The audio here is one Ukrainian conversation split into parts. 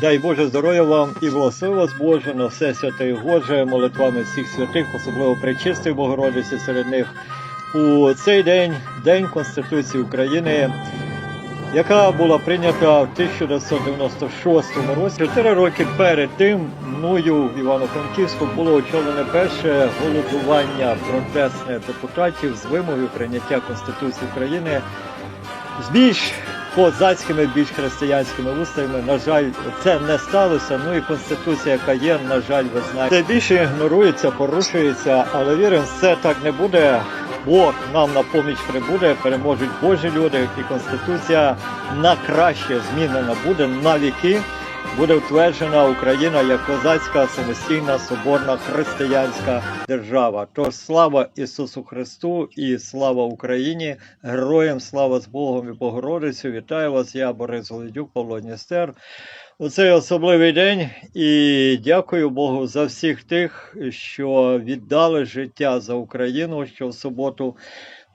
Дай Боже здоров'я вам і благослови вас Боже на все святе і Боже, молитвами всіх святих, особливо пречистої Богородиці серед них. У цей день, День Конституції України, яка була прийнята в 1996 році. Чотири роки перед тим мною в Івано-Франківську було очолене перше голодування протестних депутатів з вимогою прийняття Конституції України з козацькими, більш християнськими вустами. На жаль, це не сталося. Ну і конституція, яка є, на жаль, ви знаєте. Це більше ігнорується, порушується, але віримо, це так не буде. Бог нам на поміч прибуде, переможуть Божі люди, і конституція на краще змінена буде на віки. Буде утверджена Україна як козацька самостійна соборна християнська держава. Тож слава Ісусу Христу і слава Україні! Героям слава з Богом і Богородицю! Вітаю вас! Я Борис Голодюк, Павло Дністер. У цей особливий день і дякую Богу за всіх тих, що віддали життя за Україну, що в суботу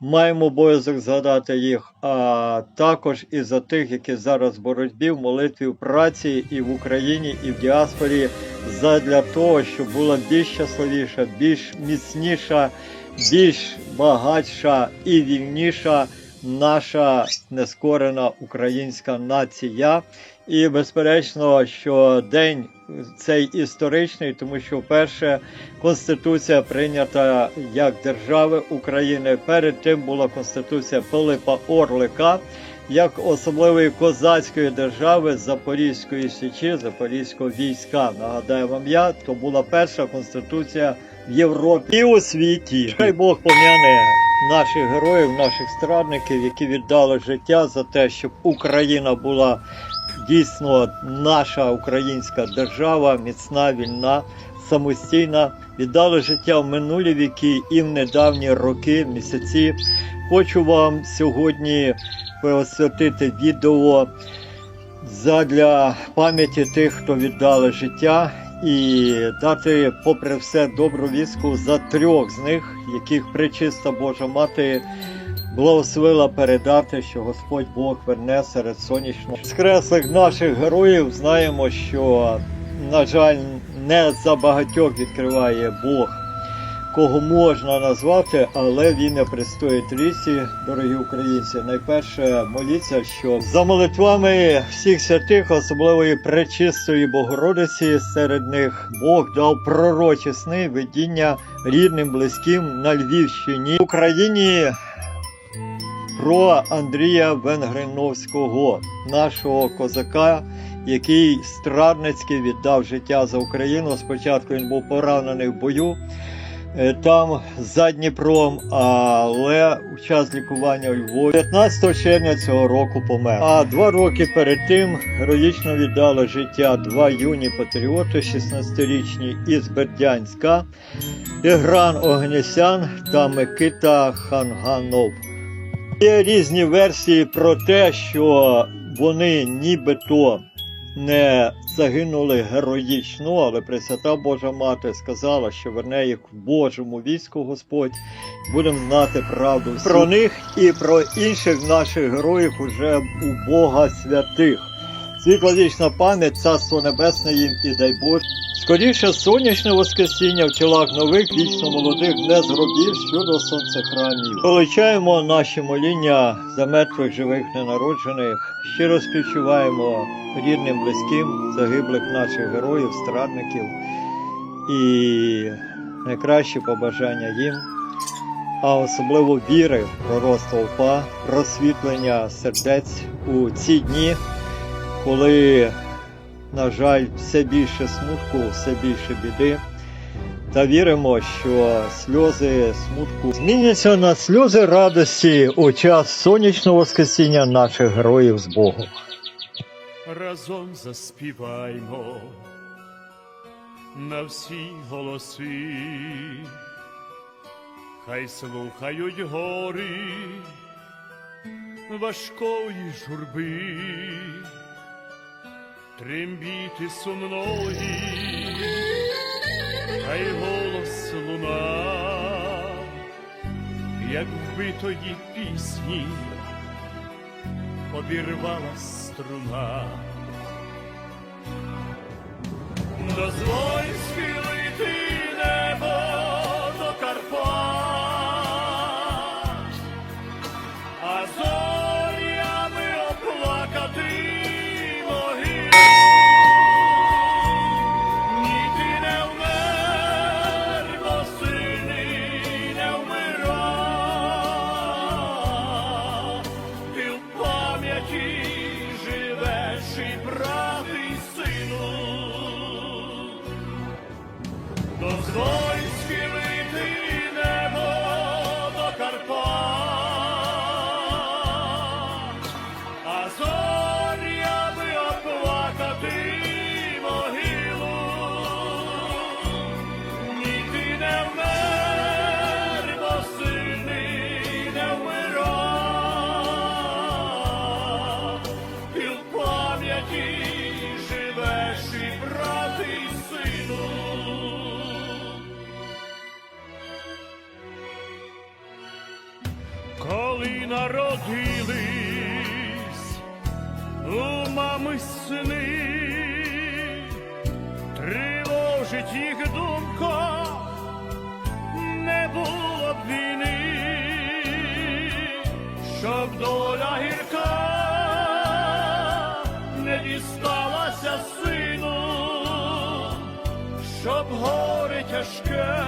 маємо обов'язок згадати їх, а також і за тих, які зараз в боротьбі, в молитві, в праці і в Україні, і в діаспорі, задля того, щоб була більш щасливіша, більш міцніша, більш багатша і вільніша наша нескорена українська нація. І безперечно, що день цей історичний, тому що вперше Конституція прийнята як держави України. Перед тим була Конституція Пилипа Орлика як особливої козацької держави Запорізької Січі, Запорізького війська. Нагадаю вам я, то була перша конституція в Європі і у світі. Хай Бог пом'яне наших героїв, наших страдників, які віддали життя за те, щоб Україна була дійсно наша українська держава, міцна, вільна, самостійна, віддали життя в минулі віки і в недавні роки, місяці. Хочу вам сьогодні посвятити відео задля пам'яті тих, хто віддали життя, і дати, попри все, добру віску за трьох з них, яких причиста Божа Мати благословила передати, що Господь Бог верне серед сонячного. З креслих наших героїв знаємо, що, на жаль, не за багатьох відкриває Бог, кого можна назвати, але він не пристоїть лісі, дорогі українці. Найперше моліться, що за молитвами всіх святих, особливої пречистої Богородиці, серед них Бог дав пророчі сни, видіння рідним, близьким на Львівщині в Україні про Андрія Венгриновського, нашого козака, який страдницьки віддав життя за Україну. Спочатку він був поранений в бою там за Дніпром, але у час лікування у Львові 15 червня цього року помер. А два роки перед тим героїчно віддали життя два юні патріоти, 16-річні із Бердянська, Ігран Огнєсян та Микита Ханганов. Є різні версії про те, що вони нібито не загинули героїчно, але Пресвята Божа Мати сказала, що верне їх в Божому війську Господь. Будемо знати правду про них і про інших наших героїв уже у Бога святих. Світла вічна пам'ять, царство небесне їм і дай Боже. Скоріше сонячне воскресіння в тілах нових, вічно молодих, не зробів щодо сонцехрамів. Величаємо наші моління за мертвих живих ненароджених. Щиро співчуваємо рідним, близьким, загиблих наших героїв, страдників і найкращі побажання їм, а особливо віри, пророцтва УПА, розсвітлення сердець у ці дні, коли на жаль, все більше смутку, все більше біди. Та віримо, що сльози смутку зміняться на сльози радості у час сонячного воскресіння наших героїв з Богом. разом заспіваймо на всі голоси, хай слухають гори важкої журби, трембіти сумної, й голос луна, як вбитої пісні обірвала струна, Дозволь схилити не дісталася сину, щоб горе тяжке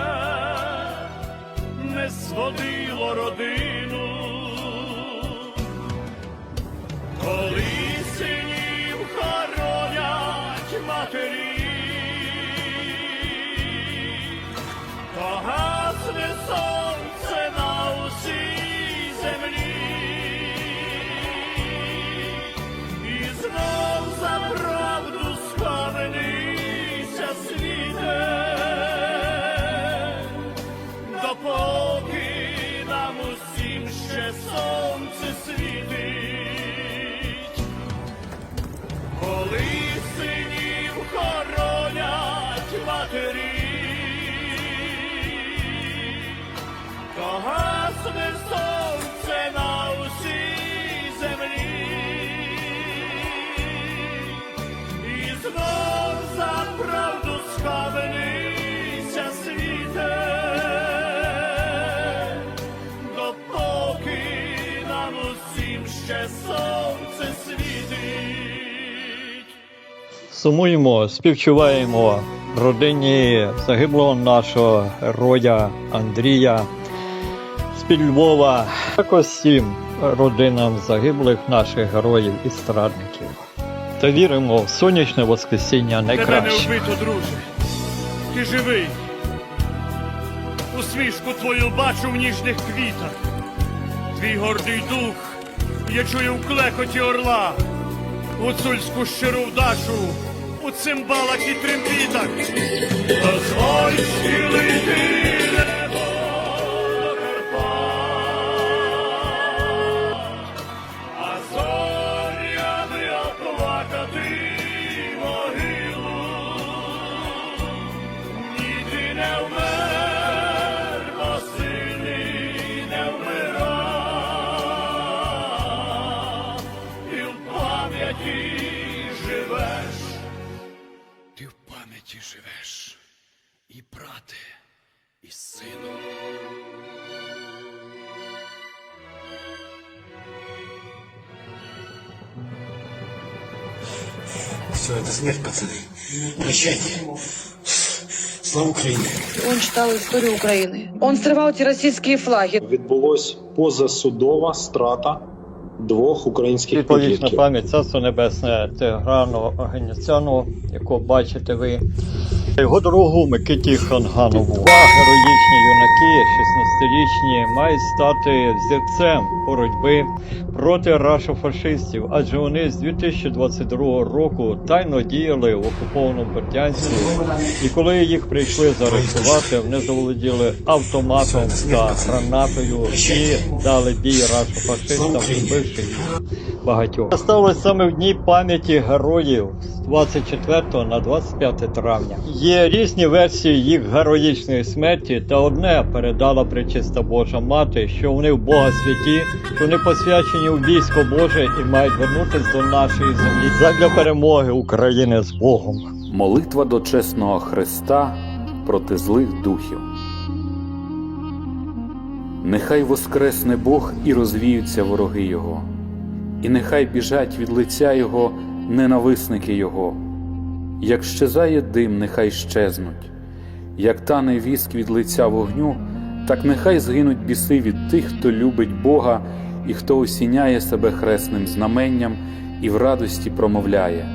не зводило родину. Коли синів хоронять матері, то гасне ще сонце світить. Сумуємо, співчуваємо родині загиблого нашого героя Андрія з-під Львова, також всім родинам загиблих наших героїв і страдників. Та віримо в сонячне воскресіння Тебе не вбито, друже. Ти живий. Усмішку твою бачу в ніжних квітах. Твій гордий дух я чую в клекоті орла, у цульську щиру вдачу у цимбалах і трембітах. Дозволь схилити Все, это смерть, пацаны. Прощайте. Слава Украине. Он читал историю Украины. Он срывал эти российские флаги. відбулось позасудова страта двох українських Відповічна підлітків. пам'ять Царство Небесне Тиграну Оганесяну, якого бачите ви. Його дорогу Микиті Ханганову. Два героїчні юнаки, 16-річні, мають стати взірцем боротьби проти рашофашистів, адже вони з 2022 року тайно діяли в окупованому Бердянську. І коли їх прийшли заарештувати, вони заволоділи автоматом та гранатою і дали бій рашофашистам, вбивши їх багатьох. Сталося саме в дні пам'яті героїв 24 на 25 травня. Є різні версії їх героїчної смерті, та одне передала пречиста Божа мати, що вони в Бога святі, що вони посвячені у військо Боже і мають вернутися до нашої землі задля перемоги України з Богом. Молитва до чесного Христа проти злих духів. Нехай воскресне Бог і розвіються вороги Його, і нехай біжать від лиця Його ненависники Його. Як щезає дим, нехай щезнуть, як тане віск від лиця вогню, так нехай згинуть біси від тих, хто любить Бога і хто осіняє себе хресним знаменням і в радості промовляє.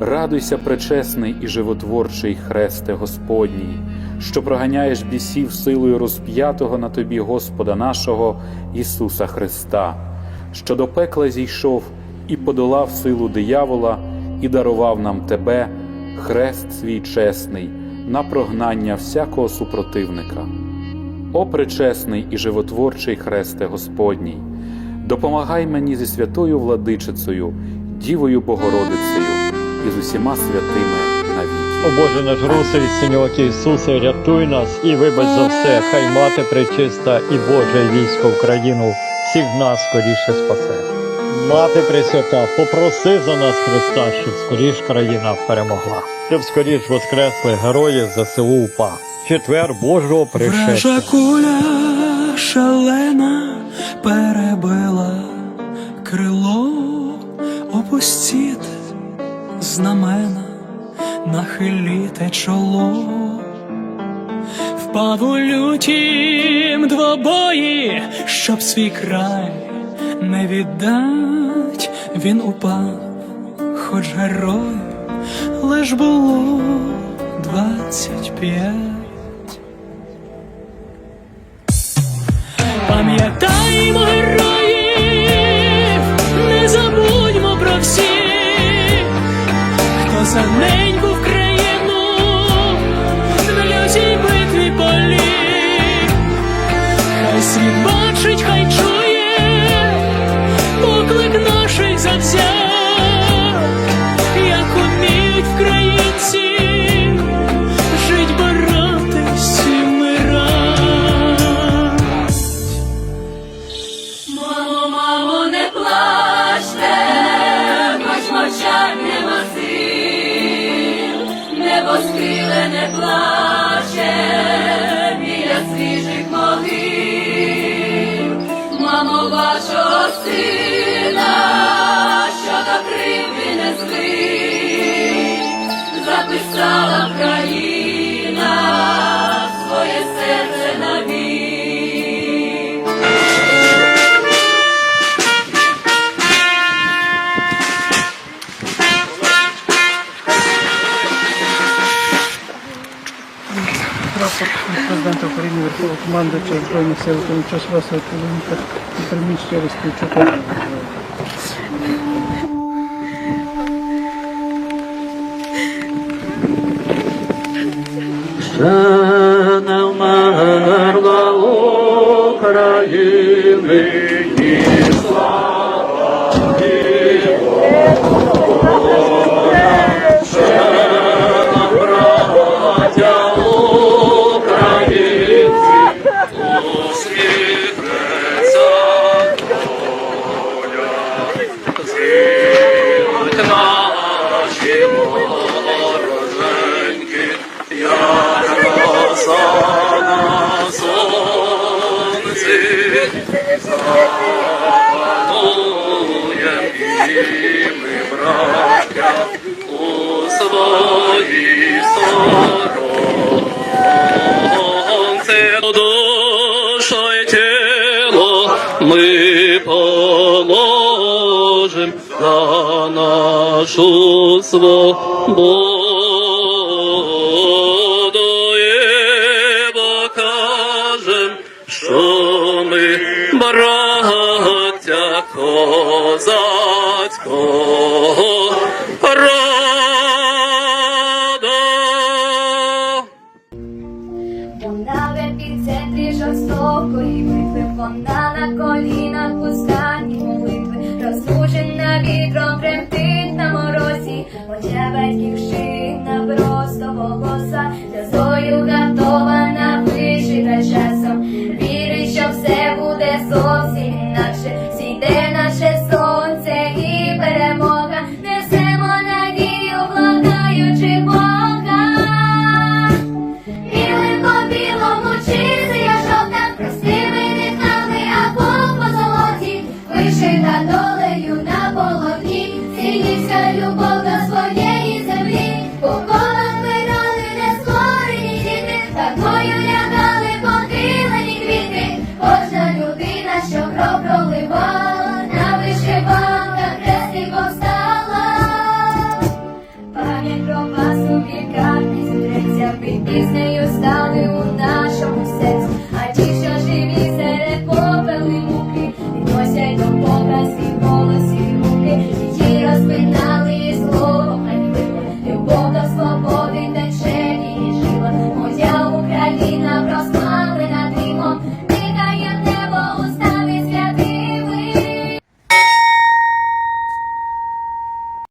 Радуйся, пречесний і животворчий хресте Господній, що проганяєш бісів силою розп'ятого на тобі Господа нашого Ісуса Христа, що до пекла зійшов і подолав силу диявола, і дарував нам Тебе, хрест свій чесний, на прогнання всякого супротивника. О пречесний і животворчий хресте Господній, допомагай мені зі святою владичицею, Дівою Богородицею і з усіма святими навіки. О Боже наш русий, Синьок Ісусе, рятуй нас і вибач за все, хай мати пречиста і Боже військо Україну всіх нас скоріше спасе. Мати Пресвята, попроси за нас Христа, щоб скоріш країна перемогла, щоб скоріш воскресли герої ЗСУ УПА. Четвер Божого пришестя. Вража куля шалена перебила крило, опустіте знамена, нахиліте чоло. Впав у лютім двобої, щоб свій край не віддать, він упав, хоч герой, лиш було двадцять п'ять. Пам'ятаємо героїв, не забудьмо про всіх, хто за неньку схиле не плаче біля свіжих могил. Мамо, вашого сина, що до кривди не звик, записала країна президента України Верховного командувача Збройних сил України Васила Полоника і приміщення Ростовчука. не браття, у свободу і покажем, що ми браття козацького রব